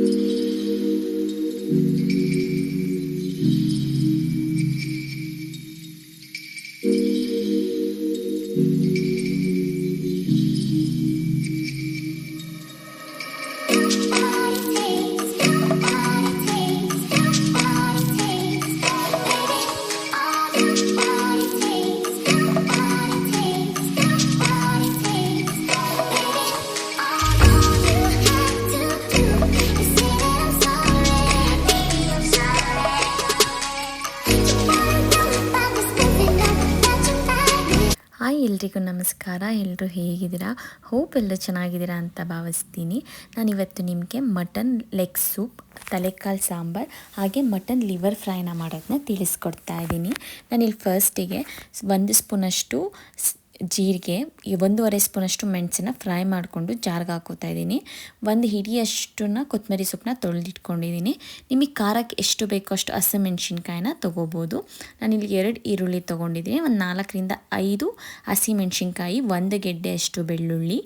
thank mm-hmm. you ಎಲ್ರಿಗೂ ನಮಸ್ಕಾರ ಎಲ್ಲರೂ ಹೇಗಿದ್ದೀರಾ? ಹೋಪ್ ಎಲ್ಲರೂ ಚೆನ್ನಾಗಿದ್ದೀರಾ ಅಂತ ಭಾವಿಸ್ತೀನಿ. ನಾನಿವತ್ತು ನಿಮಗೆ ಮಟನ್ ಲೆಗ್ ಸೂಪ್ ತಲೆಕಾಲು ಸಾಂಬಾರು, ಹಾಗೆ ಮಟನ್ ಲಿವರ್ ಫ್ರೈನ ಮಾಡೋದನ್ನ ತಿಳಿಸ್ಕೊಡ್ತಾ ಇದ್ದೀನಿ. ನಾನಿಲ್ಲಿ ಫಸ್ಟಿಗೆ ಒಂದು ಸ್ಪೂನಷ್ಟು ಜೀರಿಗೆ ಒಂದೂವರೆ ಸ್ಪೂನಷ್ಟು ಮೆಣಸನ್ನ ಫ್ರೈ ಮಾಡಿಕೊಂಡು ಜಾರ್ಗೆ ಹಾಕೋತಾ ಇದ್ದೀನಿ. ಒಂದು ಹಿಡಿಯಷ್ಟನ್ನ ಕೊತ್ತಂಬರಿ ಸೊಪ್ಪನ್ನ ತೊಳೆದಿಟ್ಕೊಂಡಿದ್ದೀನಿ. ನಿಮಗೆ ಖಾರಕ್ಕೆ ಎಷ್ಟು ಬೇಕೋ ಅಷ್ಟು ಹಸಿಮೆಣ್ಸಿನ್ಕಾಯಿನ ತೊಗೋಬೋದು. ಇಲ್ಲಿ ಎರಡು ಈರುಳ್ಳಿ ತೊಗೊಂಡಿದ್ದೀನಿ. ಒಂದು ನಾಲ್ಕರಿಂದ ಐದು ಹಸಿಮೆಣ್ಸಿನ್ಕಾಯಿ, ಒಂದು ಗೆಡ್ಡೆಯಷ್ಟು ಬೆಳ್ಳುಳ್ಳಿ,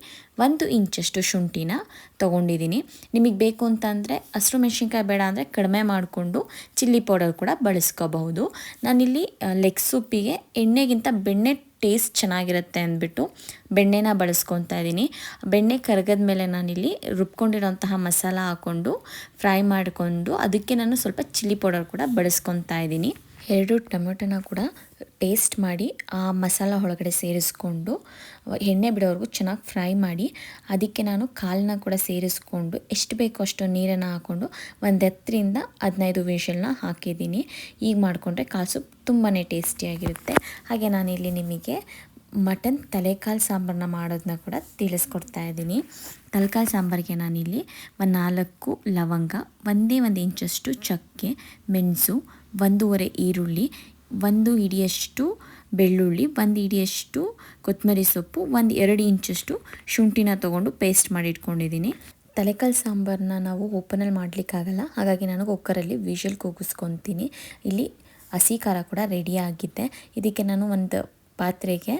ಒಂದು ಇಂಚಷ್ಟು ಶುಂಠಿನ ತೊಗೊಂಡಿದ್ದೀನಿ. ನಿಮಗೆ ಬೇಕು ಅಂತಂದರೆ ಹಸಿರು ಮೆಣಸಿನ್ಕಾಯಿ ಬೇಡ ಅಂದರೆ ಕಡಿಮೆ ಮಾಡಿಕೊಂಡು ಚಿಲ್ಲಿ ಪೌಡರ್ ಕೂಡ ಬಳಸ್ಕೋಬಹುದು. ನಾನಿಲ್ಲಿ ಲೆಗ್ ಸೂಪಿಗೆ ಎಣ್ಣೆಗಿಂತ ಬೆಣ್ಣೆ ಟೇಸ್ಟ್ ಚೆನ್ನಾಗಿರುತ್ತೆ ಅಂದ್ಬಿಟ್ಟು ಬೆಣ್ಣೆನ ಬಳಸ್ಕೊತಾ ಇದ್ದೀನಿ. ಬೆಣ್ಣೆ ಕರಗದ ಮೇಲೆ ನಾನಿಲ್ಲಿ ರುಬ್ಕೊಂಡಿರೋಂತಹ ಮಸಾಲ ಹಾಕ್ಕೊಂಡು ಫ್ರೈ ಮಾಡಿಕೊಂಡು ಅದಕ್ಕೆ ನಾನು ಸ್ವಲ್ಪ ಚಿಲ್ಲಿ ಪೌಡರ್ ಕೂಡ ಬಳಸ್ಕೊತಾ ಇದ್ದೀನಿ. ಎರಡು ಟೊಮೆಟೊನ ಕೂಡ ಟೇಸ್ಟ್ ಮಾಡಿ, ಆ ಮಸಾಲ ಒಳಗಡೆ ಸೇರಿಸ್ಕೊಂಡು, ಎಣ್ಣೆ ಬಿಡೋವರೆಗೂ ಚೆನ್ನಾಗಿ ಫ್ರೈ ಮಾಡಿ, ಅದಕ್ಕೆ ನಾನು ಕಾಲನ್ನ ಕೂಡ ಸೇರಿಸ್ಕೊಂಡು, ಎಷ್ಟು ಬೇಕೋ ಅಷ್ಟು ನೀರನ್ನು ಹಾಕ್ಕೊಂಡು ಒಂದು ಹತ್ತರಿಂದ ಹದಿನೈದು ವಿಷಲ್ನ ಹಾಕಿದ್ದೀನಿ. ಈಗ ಮಾಡಿಕೊಂಡ್ರೆ ಕಾಲು ಸೂಪ್ ತುಂಬಾ ಟೇಸ್ಟಿಯಾಗಿರುತ್ತೆ. ಹಾಗೆ ನಾನಿಲ್ಲಿ ನಿಮಗೆ ಮಟನ್ ತಲೆಕಾಲು ಸಾಂಬಾರನ್ನ ಮಾಡೋದನ್ನ ಕೂಡ ತಿಳಿಸ್ಕೊಡ್ತಾ ಇದ್ದೀನಿ. ತಲೆಕಾಲು ಸಾಂಬಾರಿಗೆ ನಾನಿಲ್ಲಿ ಒಂದು ನಾಲ್ಕು ಲವಂಗ, ಒಂದೇ ಒಂದು ಇಂಚಷ್ಟು ಚಕ್ಕೆ, ಮೆಣಸು, ಒಂದೂವರೆ ಈರುಳ್ಳಿ, ಒಂದು ಹಿಡಿಯಷ್ಟು ಬೆಳ್ಳುಳ್ಳಿ, ಒಂದು ಹಿಡಿಯಷ್ಟು ಕೊತ್ತಂಬರಿ ಸೊಪ್ಪು, ಒಂದು ಎರಡು ಇಂಚಷ್ಟು ಶುಂಠಿನ ತೊಗೊಂಡು ಪೇಸ್ಟ್ ಮಾಡಿ ಇಟ್ಕೊಂಡಿದ್ದೀನಿ ತಲೆಕಾಲು ಸಾಂಬಾರನ್ನ ನಾವು ಓಪನಲ್ಲಿ ಮಾಡಲಿಕ್ಕಾಗಲ್ಲ. ಹಾಗಾಗಿ ನಾನು ಕುಕ್ಕರಲ್ಲಿ ವಿಷಲ್ ಕೂಗಿಸ್ಕೊತೀನಿ. ಇಲ್ಲಿ ಹಸಿ ಖಾರ ಕೂಡ ರೆಡಿ ಆಗಿದೆ. ಇದಕ್ಕೆ ನಾನು ಒಂದು ಪಾತ್ರೆಗೆ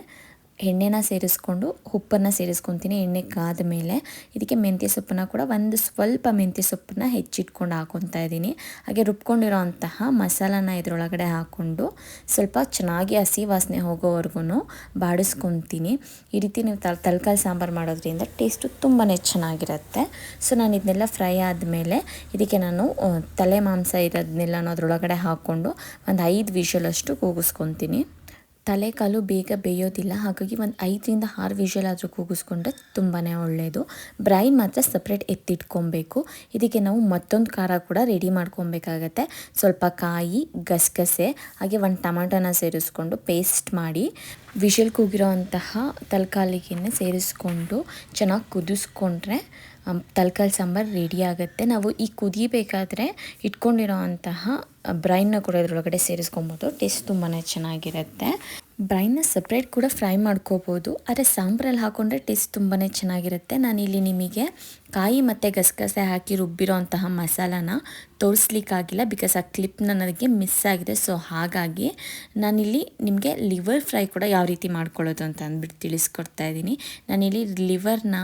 ಎಣ್ಣೆನ ಸೇರಿಸ್ಕೊಂಡು ಉಪ್ಪನ್ನು ಸೇರಿಸ್ಕೊತೀನಿ, ಎಣ್ಣೆ ಕಾದ ಮೇಲೆ. ಇದಕ್ಕೆ ಮೆಂತ್ಯ ಸೊಪ್ಪನ್ನ ಕೂಡ ಒಂದು ಸ್ವಲ್ಪ ಮೆಂತ್ಯ ಸೊಪ್ಪನ್ನ ಹೆಚ್ಚಿಟ್ಕೊಂಡು ಹಾಕೊತಾ ಇದ್ದೀನಿ. ಹಾಗೆ ರುಬ್ಕೊಂಡಿರೋ ಅಂತಹ ಮಸಾಲಾನ ಇದರೊಳಗಡೆ ಹಾಕ್ಕೊಂಡು ಸ್ವಲ್ಪ ಚೆನ್ನಾಗಿ ಹಸಿ ವಾಸನೆ ಹೋಗೋವರೆಗೂ ಬಾಡಿಸ್ಕೊತೀನಿ. ಈ ರೀತಿ ನೀವು ತಲ್ ತಲ್ಕಾಯಿ ಸಾಂಬಾರು ಮಾಡೋದ್ರಿಂದ ಟೇಸ್ಟು ತುಂಬಾ ಚೆನ್ನಾಗಿರುತ್ತೆ. ಸೊ ನಾನು ಇದನ್ನೆಲ್ಲ ಫ್ರೈ ಆದಮೇಲೆ ಇದಕ್ಕೆ ನಾನು ತಲೆ ಮಾಂಸ ಇರೋದನ್ನೆಲ್ಲ ಅದರೊಳಗಡೆ ಹಾಕ್ಕೊಂಡು ಒಂದು ಐದು ವಿಷಲಷ್ಟು ಕೂಗಿಸ್ಕೊತೀನಿ. ತಲೆಕಾಲು ಬೇಗ ಬೇಯೋದಿಲ್ಲ. ಹಾಗಾಗಿ ಒಂದು ಐದರಿಂದ ಆರು ವಿಷಲ್ ಆದರೂ ಕೂಗಿಸ್ಕೊಂಡ್ರೆ ತುಂಬಾ ಒಳ್ಳೆಯದು ಬ್ರೈನ್ ಮಾತ್ರ ಸಪ್ರೇಟ್ ಎತ್ತಿಟ್ಕೊಬೇಕು. ಇದಕ್ಕೆ ನಾವು ಮತ್ತೊಂದು ಖಾರ ಕೂಡ ರೆಡಿ ಮಾಡ್ಕೊಬೇಕಾಗತ್ತೆ. ಸ್ವಲ್ಪ ಕಾಯಿ, ಗಸಗಸೆ, ಹಾಗೆ ಒಂದು ಟಮಾಟೋನ ಸೇರಿಸ್ಕೊಂಡು ಪೇಸ್ಟ್ ಮಾಡಿ ವಿಷಲ್ ಕೂಗಿರೋ ಅಂತಹ ಸೇರಿಸ್ಕೊಂಡು ಚೆನ್ನಾಗಿ ಕುದಿಸ್ಕೊಂಡ್ರೆ ತಲೆಕಾಲು ಸಾಂಬಾರು ರೆಡಿ ಆಗುತ್ತೆ. ನಾವು ಈ ಕುದಿಬೇಕಾದ್ರೆ ಇಟ್ಕೊಂಡಿರೋ ಅಂತಹ ಬ್ರೈನ್ನ ಕೂಡ ಇದರೊಳಗಡೆ ಸೇರಿಸ್ಕೊಬೋದು. ಟೇಸ್ಟ್ ತುಂಬಾ ಚೆನ್ನಾಗಿರುತ್ತೆ. ಬ್ರೈನ್ನ ಸಪ್ರೇಟ್ ಕೂಡ ಫ್ರೈ ಮಾಡ್ಕೋಬೋದು. ಆದರೆ ಸಾಂಬ್ರಲ್ಲಿ ಹಾಕೊಂಡ್ರೆ ಟೇಸ್ಟ್ ತುಂಬಾ ಚೆನ್ನಾಗಿರುತ್ತೆ. ನಾನಿಲ್ಲಿ ನಿಮಗೆ ಕಾಯಿ ಮತ್ತು ಗಸಗಸೆ ಹಾಕಿ ರುಬ್ಬಿರೋ ಅಂತಹ ಮಸಾಲಾನ ತೋರಿಸ್ಲಿಕ್ಕಾಗಿಲ್ಲ ಬಿಕಾಸ್ ಆ ಕ್ಲಿಪ್ ನನಗೆ ಮಿಸ್ ಆಗಿದೆ. ಸೊ ಹಾಗಾಗಿ ನಾನಿಲ್ಲಿ ನಿಮಗೆ ಲಿವರ್ ಫ್ರೈ ಕೂಡ ಯಾವ ರೀತಿ ಮಾಡ್ಕೊಳ್ಳೋದು ಅಂತ ಅಂದ್ಬಿಟ್ಟು ತಿಳಿಸ್ಕೊಡ್ತಾ ಇದ್ದೀನಿ. ನಾನಿಲ್ಲಿ ಲಿವರ್ನ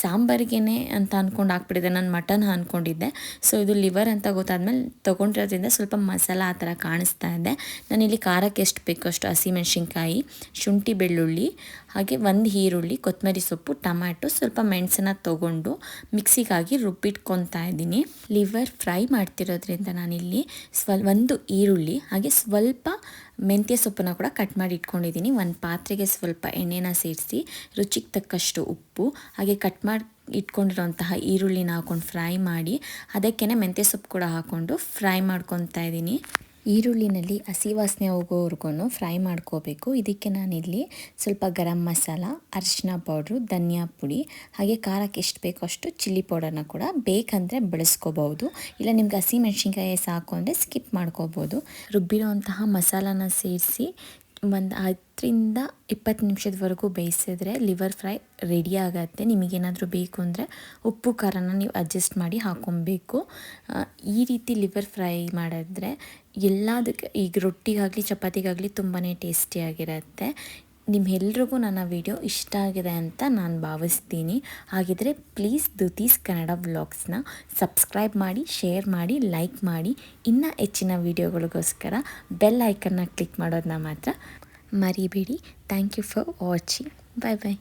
ಸಾಂಬಾರಿಗೆ ಅಂತ ಅಂದ್ಕೊಂಡು ಹಾಕ್ಬಿಟ್ಟಿದೆ. ನಾನು ಮಟನ್ ಅಂದ್ಕೊಂಡಿದ್ದೆ ಸೊ ಇದು ಲಿವರ್ ಅಂತ ಗೊತ್ತಾದ್ಮೇಲೆ ತೊಗೊಂಡಿರೋದ್ರಿಂದ ಸ್ವಲ್ಪ ಮಸಾಲ ಆ ಥರ ಕಾಣಿಸ್ತಾ ಇದೆ. ನಾನಿಲ್ಲಿ ಖಾರಕ್ಕೆ ಎಷ್ಟು ಬೇಕೋ ಅಷ್ಟು ಹಸಿಮೆಣ್ಸಿನ್ಕಾಯಿ, ಶುಂಠಿ ಬೆಳ್ಳುಳ್ಳಿ, ಹಾಗೆ ಒಂದು ಈರುಳ್ಳಿ ಕೊತ್ತಂಬರಿ ಸೊಪ್ಪು ಟೊಮ್ಯಾಟೊ ಸ್ವಲ್ಪ ಮೆಣಸನ್ನ ತೊಗೊಂಡು ಮಿಕ್ಸಿಗಾಗಿ ರುಬ್ಬಿಟ್ಕೊತಾ ಇದ್ದೀನಿ. ಲಿವರ್ ಫ್ರೈ ಮಾಡ್ತಿರೋದ್ರಿಂದ ನಾನಿಲ್ಲಿ ಸ್ವಲ್ ಒಂದು ಈರುಳ್ಳಿ, ಹಾಗೆ ಸ್ವಲ್ಪ ಮೆಂತ್ಯ ಸೊಪ್ಪನ್ನು ಕೂಡ ಕಟ್ ಮಾಡಿ ಇಟ್ಕೊಂಡಿದ್ದೀನಿ. ಒಂದು ಪಾತ್ರೆಗೆ ಸ್ವಲ್ಪ ಎಣ್ಣೆನ ಸೇರಿಸಿ, ರುಚಿಗೆ ತಕ್ಕಷ್ಟು ಉಪ್ಪು, ಹಾಗೆ ಕಟ್ ಮಾಡಿ, ಇಟ್ಕೊಂಡಿರೋಂತಹ ಈರುಳ್ಳಿನ ಹಾಕೊಂಡು ಫ್ರೈ ಮಾಡಿ ಅದಕ್ಕೇ ಮೆಂತ್ಯ ಸೊಪ್ಪು ಕೂಡ ಹಾಕ್ಕೊಂಡು ಫ್ರೈ ಮಾಡ್ಕೊತಾ ಇದ್ದೀನಿ. ಈರುಳ್ಳಿನಲ್ಲಿ ಹಸಿ ವಾಸನೆ ಹೋಗೋವರೆಗೂ ಫ್ರೈ ಮಾಡ್ಕೋಬೇಕು. ಇದಕ್ಕೆ ನಾನಿಲ್ಲಿ ಸ್ವಲ್ಪ ಗರಂ ಮಸಾಲ ಅರಿಶಿನ ಪೌಡ್ರು ಧನಿಯಾ ಪುಡಿ, ಹಾಗೆ ಖಾರಕ್ಕೆ ಎಷ್ಟು ಬೇಕೋ ಅಷ್ಟು ಚಿಲ್ಲಿ ಪೌಡರ್ನ ಕೂಡ ಬೇಕಂದರೆ ಬಳಸ್ಕೋಬಹುದು. ಇಲ್ಲ ನಿಮ್ಗೆ ಹಸಿ ಮೆಣಸಿನ್ಕಾಯಿ ಸಾಕು ಅಂದರೆ ಸ್ಕಿಪ್ ಮಾಡ್ಕೋಬೋದು ರುಬ್ಬಿರೋಂತಹ ಮಸಾಲಾನ ಸೇರಿಸಿ ಒಂದು ಹತ್ತರಿಂದ ಇಪ್ಪತ್ತು ನಿಮಿಷದವರೆಗೂ ಬೇಯಿಸಿದ್ರೆ ಲಿವರ್ ಫ್ರೈ ರೆಡಿ ಆಗುತ್ತೆ. ನಿಮಗೇನಾದರೂ ಬೇಕು ಅಂದರೆ ಉಪ್ಪು, ಖಾರನ ನೀವು ಅಡ್ಜಸ್ಟ್ ಮಾಡಿ ಹಾಕೊಬೇಕು. ಈ ರೀತಿ ಲಿವರ್ ಫ್ರೈ ಮಾಡಿದ್ರೆ ಎಲ್ಲದಕ್ಕೆ ಈಗ ರೊಟ್ಟಿಗಾಗಲಿ, ಚಪಾತಿಗಾಗಲಿ ತುಂಬಾ ಟೇಸ್ಟಿಯಾಗಿರುತ್ತೆ ನಿಮ್ಮೆಲ್ರಿಗೂ ನನ್ನ ವಿಡಿಯೋ ಇಷ್ಟ ಆಗಿದೆ ಅಂತ ನಾನು ಭಾವಿಸ್ತೀನಿ. ಹಾಗಿದ್ರೆ ಪ್ಲೀಸ್ ದುತೀಸ್ ಕನ್ನಡ ವ್ಲಾಗ್ಸ್ನ ಸಬ್ಸ್ಕ್ರೈಬ್ ಮಾಡಿ, ಶೇರ್ ಮಾಡಿ, ಲೈಕ್ ಮಾಡಿ. ಇನ್ನೂ ಹೆಚ್ಚಿನ ವಿಡಿಯೋಗಳಿಗೋಸ್ಕರ ಬೆಲ್ ಐಕನ್ನ ಕ್ಲಿಕ್ ಮಾಡೋದನ್ನ ಮಾತ್ರ ಮರಿಬೇಡಿ. Thank you for watching. Bye bye